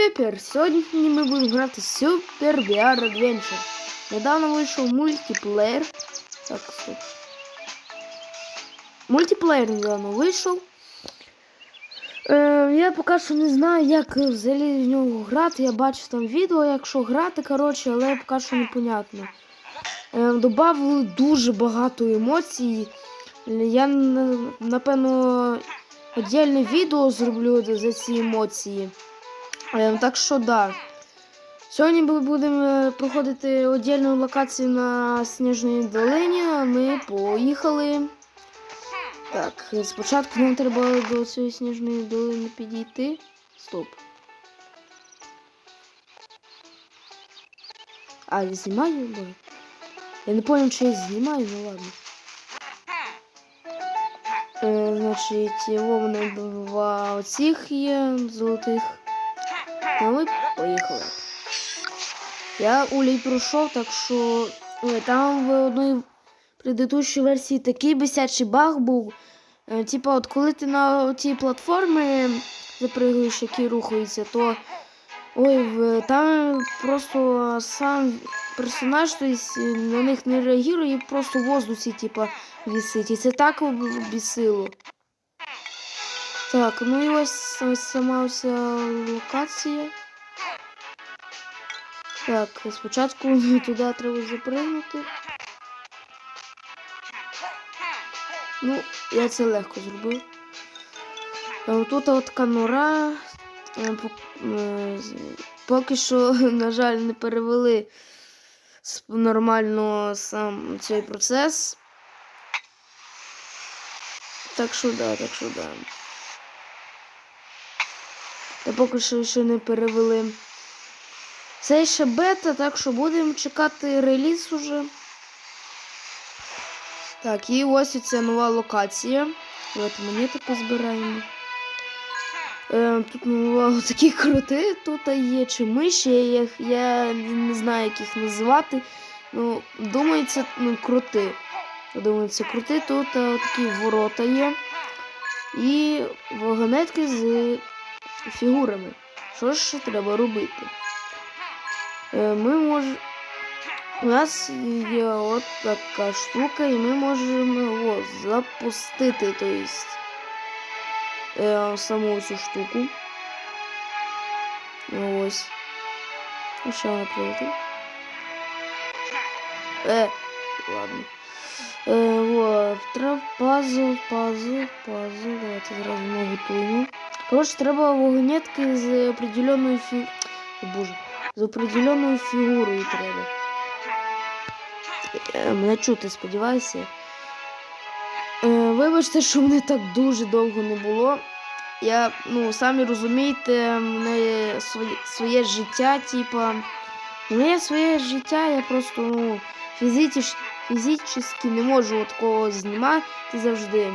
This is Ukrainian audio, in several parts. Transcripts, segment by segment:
Пепер. Сьогодні ми будемо грати Super VR Adventure. Недавно вийшов мультиплеєр. Так, стоп. Мультиплеєр недавно вийшов. Е, я поки що не знаю, як взагалі в нього грати. Я бачу там відео, якщо грати, коротше, але поки що непонятно. Е, добавили дуже багато емоцій. Я напевно Отдельне відео зроблю за ці емоції. Е, Так що да. Сьогодні ми будемо е, проходити отдельну локацію на Сніжній долині, ми поїхали. Так, спочатку нам треба до цієї сніжної долини підійти. Стоп. А, я знімаю? Боже. Я не понял, чи я знімаю, ну ладно. Е, значить, в мене два оцих є золотих. Ну, ми поїхали. Я улей пройшов, так що там в одній предыдущій версії такий бесячий баг був. Е, типа, от коли ти на цій платформі запригуєш, які рухаються, то ой, там просто сам персонаж то е, на них не реагує, і просто в воздусі, типа, висить. І це так бісило. Так, ну і ось, ось сама вся локація. Так, спочатку туди треба запригнути. Ну, я це легко зробив. Тут така нора. Е, е, Поки що, на жаль, не перевели нормально сам цей процес. Так що да, так що да. Поки що ще не перевели. Це ще бета, так що будемо чекати реліз уже. Так, і ось ця нова локація. Давайте монети позбираємо. Е, тут ну, такі крути тут є чи миші, я, я не знаю, як їх називати. Ну, це ну, крути. Я думаю, це крути. Тут е, такі ворота є. І вагонетки з фігурами. Що ж треба робити? Е, Ми можемо. У нас є от така штука, і ми можемо о, запустити, то есть, е, саму цю штуку. Ось. І що вона прийде? Е, ладно. Е, вот, пазл, пазл, пазл. Давайте зразу наготуємо. Коротше, треба вагонетки з определеною фі... Боже. З определеною фігурою треба. Е, Мене чути, сподіваюся. Е, вибачте, що мене так дуже довго не було. Я, ну, самі розумієте, мене своє, своє життя, типа. Мене своє життя, я просто, ну, фізично, фізично не можу такого знімати завжди.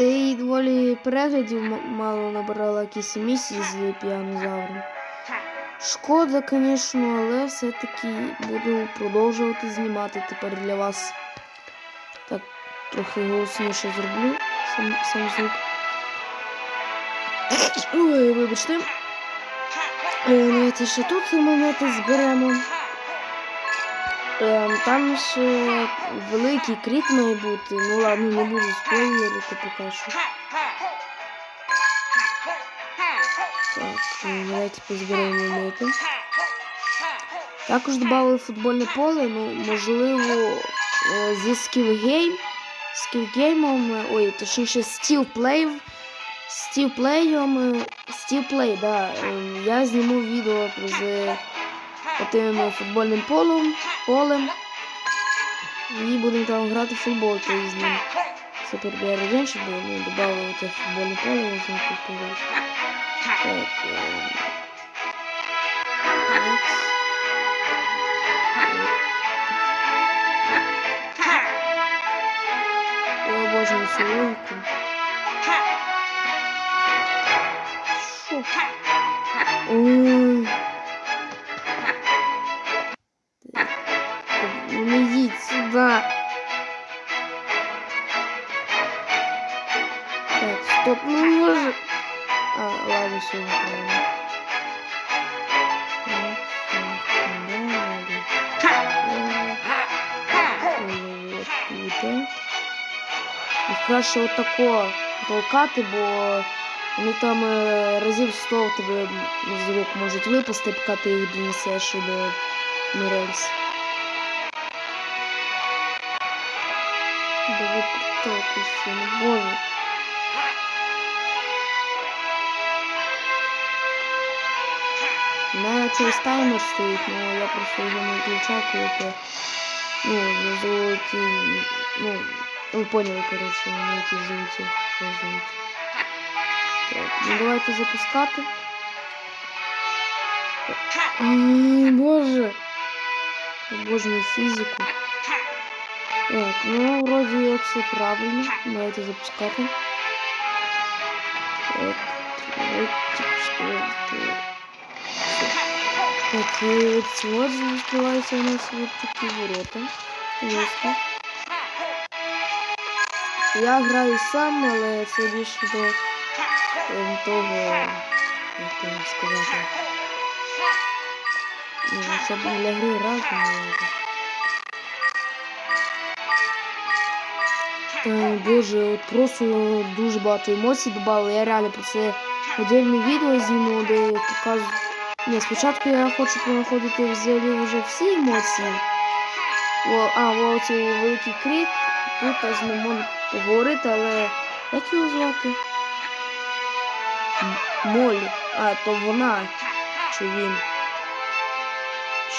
Та й доволі переглядів мало набирала якісь місії з піанозавром. Шкода, звісно, але все-таки буду продовжувати знімати тепер для вас. Так, трохи голосніше зроблю сам, сам звук. Ой, вибачте. Е, Давайте ще тут монети зберемо. Ем, Там ще великий кріт має бути. Ну ладно, не буду спойлерити поки що. Так, е, давайте позберемо монети. Також додали футбольне поле, ну, можливо, е, зі скілгейм. Скілгеймом, е, ой, точніше. Стілплеєм, е, стілплей, да. е, Я зніму відео з тим футбольним полем, полем. І будемо там грати в футбол, то з ним. Супер BR раніше було, ну, додали те футбольне поле, я з ним поспілкувався. Так, е. Я обожнюю. Що? Ой. Неправильно. Так, все, далі. Ось тут. І краще отако толкати, бо вони там е, разів 100 в тебе з рук можуть випасти, поки ти їх донесеш до рельс. Давай притолкуйся, ну боже. У мене через таймер стоїть, але я просто його не включаю, коли ти, ну, золоті, ну, ви поняли, коротше, на які золоті розуміють. Так, ну давайте запускати. Ай, боже. Обожнюю фізику. Так, ну вроді як все правильно. Давайте запускати. Так, Так, і от сьогодні у нас от такі ворота. Ясно. Я граю сам, але це більше до ем, того, як це сказати. Ну, щоб для гри разом. Боже, от просто дуже багато емоцій додали. Я реально про це отдельне відео зніму, де я покажу. Ні, спочатку я хочу понаходити взагалі вже всі емоції. О, а, о, цей великий крик. Тут з ним поговорити, але як його звати? Молі. А, то вона. Чи він?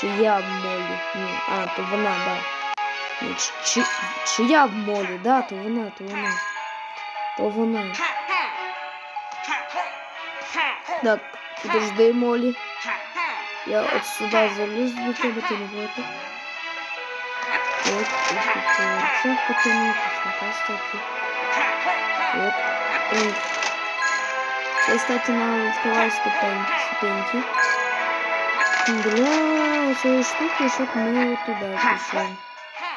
Чи я в молі? Ну, а, то вона, да. Чи, чи, чи я в молі, да, то вона, то вона. То вона. Так, подожди, Молі. Я от сюди залізу до тебе, ти не. Так, тут тут шах потягну, тут фантастики. Так, так. Це, кстати, нам відкриває ступеньки. Для цієї штуки, щоб ми туди пішли.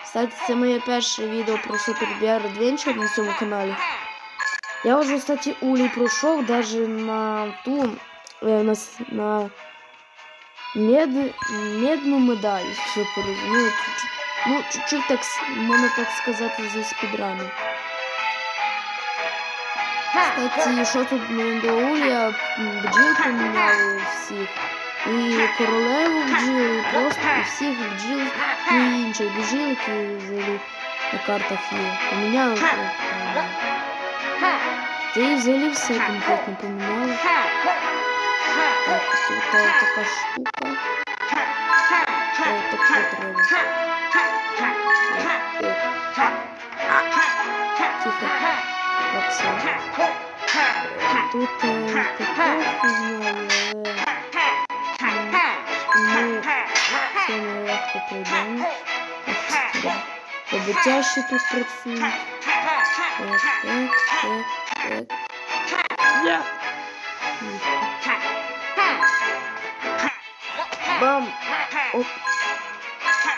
Кстати, це моє перше відео про Super Bear Adventure на цьому каналі. Я вже, кстати, Улі пройшов даже на ту е, на, с- на мед, медну медаль, щоб ви Ну, чуть-чуть так, можна так сказати, за спідраном. Кстати, що тут ну, до Улія м, бджіл поміняли всіх. І королеву бджіл, і просто і всіх бджіл, і інших бджіл, які взагалі на картах є. Поміняли. е, Та і взагалі все конкретно поміняли. Так, е, така штука. Е, Так треба. Тихо. Так, все. Е, Тут е, така фігня, але ми це нелегко пройдемо. Побиття ще тут працюють. Так, так, так, так. Я. Бам! Оп.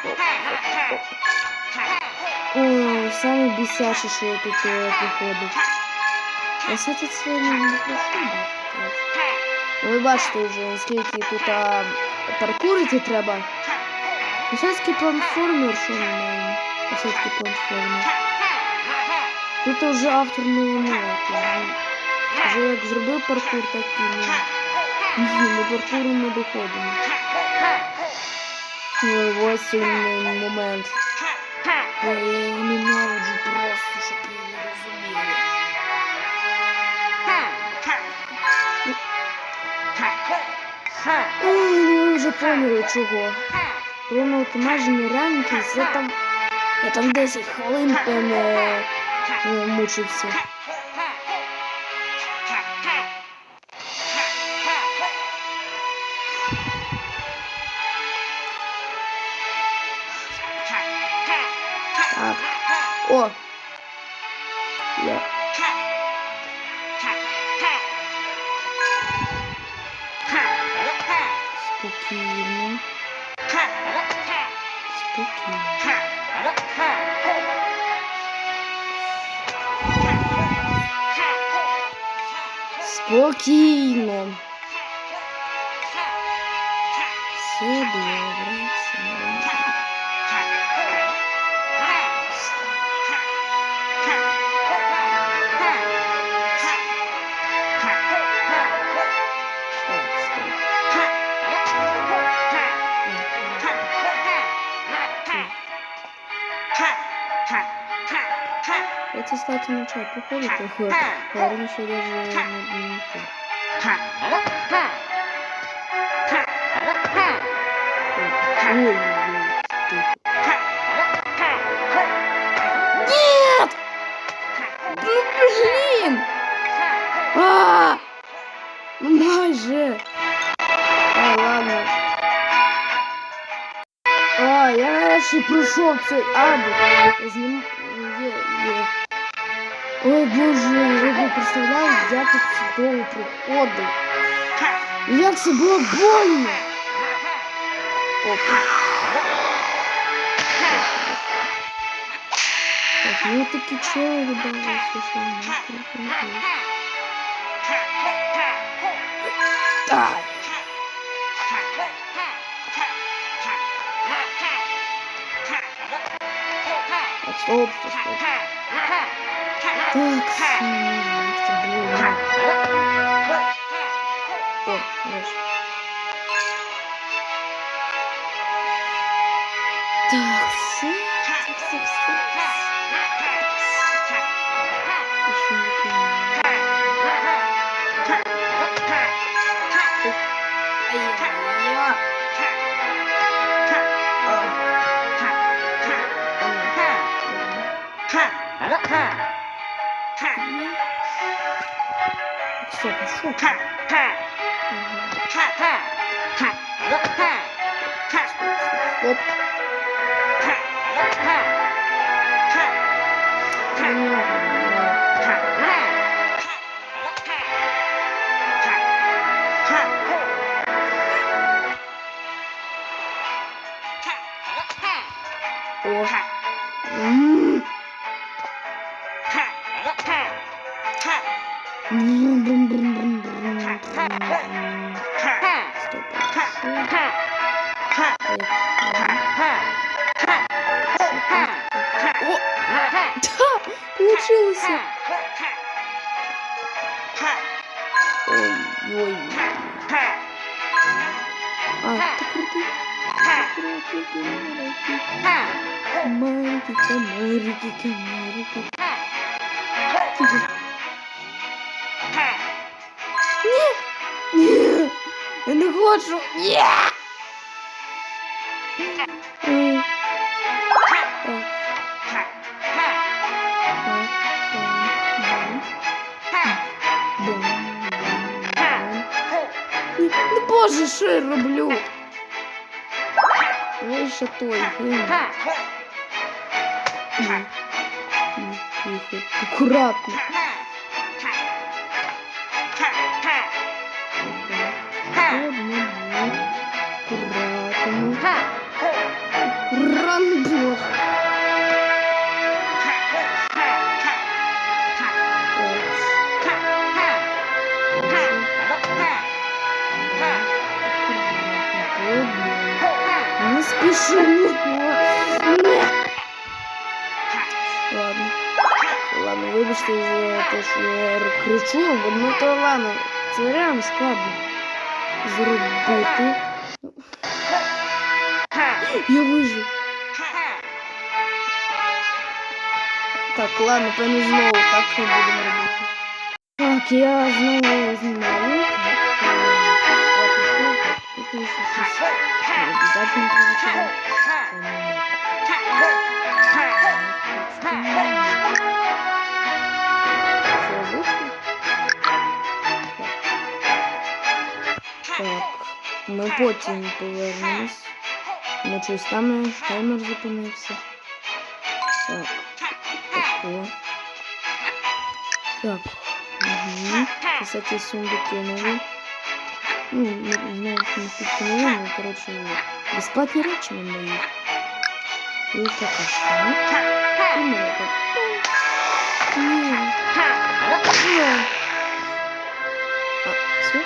Оп, оп. Ой, саме бісяче, що я тут е, приходив. Я кстати, це не бачити. Ви бачите вже, наскільки тут а, паркурити треба. Ну, Все-таки платформер, що ми маємо? Все-таки платформер. Тут вже автор не винуватий. Вже як зробив паркур, так і не. До паркуру не доходимо. Ой, ось цей м- момент. Я ненавиджу просто, щоб ви не розуміли. Ой, ну ви вже поняли чого. Воно от майже тобто я там, я там 10 хвилин певно е, мучився. Спокійно. Все Это, кстати, начал походить, такой. Я раньше даже не, не помню. Ой, ой, ой, тихо. Нет! Ну, блин! А! Ну, майже. А, ладно. А, я нарешті пройшов цей ад. Знім... Є, є. Ой, боже, ви не представляєте, як я тут довго проходив. І Як це було больно. Опа. Так, ну такі чого добавилися, що не Так. Так, стоп, стоп, стоп. Так, м, Все, пошел. Оп. получилось. Ой-ой. А, ты крутый. Крутый, крутый. Комарики, комарики, комарики. Тихо. Ні! Ні! Я не хочу! Ні! Ні, Ну боже, що я роблю? Я ще той. Ні, ні, ні, тихо. Акуратно. Аккуратно. Аккуратно, Ладно. Ладно, вибачте за те, що я кричу, бо ну то ладно. Це реально складно зробити. Я вижив. Так, ладно, певно знову так не будемо робити. Так, я знову знімаю. Так, поки що щось не обов'язково прочитати. Це вийшло? Так, ми потім повернемось. Ну, щось там таймер зупинився. Так, тако. Так, угу. Кстати, сундуки нові. Ну, не знаю, чи наскільки нові, але, коротше, безплатні речі нам дають. І така штука. І мене так. Ні. Ні. все?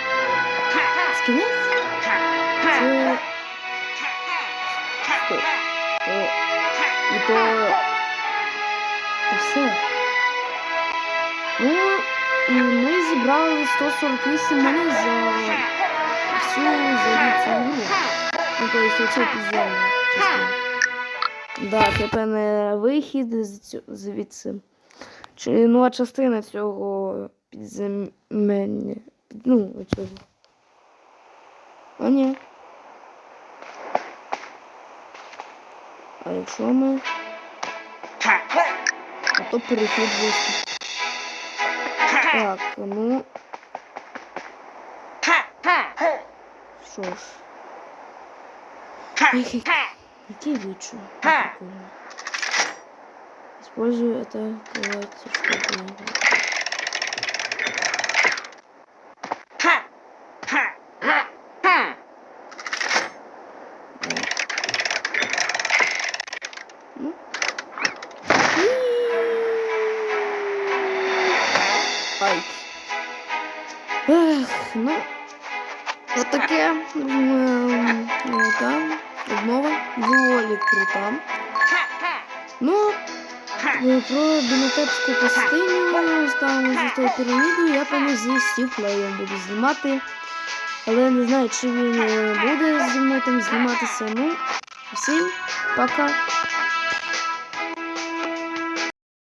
Це кінець? Це... Стоп. То... І то... То все. Ну, і ми зібрали 148 монет за всю за цю гру. Ну, то есть оцю частину. Да, тепер не вихід звідси. Чи нова частина цього підземення. Ну, оцього. А ні. А якщо ми. А то перехід жорсткий. Так, ну. Що ж. Какие вычу? Прикольно. Использую это колотечко. Ну. Эх, ну, Ну. Отаке. Там. Обмова. Доволі крута. Ну, е, про Бінотепську пустиню за тою пірамідою, я певно зі Стівплеєм буду знімати. Але не знаю, чи він е, буде зі мною там зніматися. Ну, всім пока.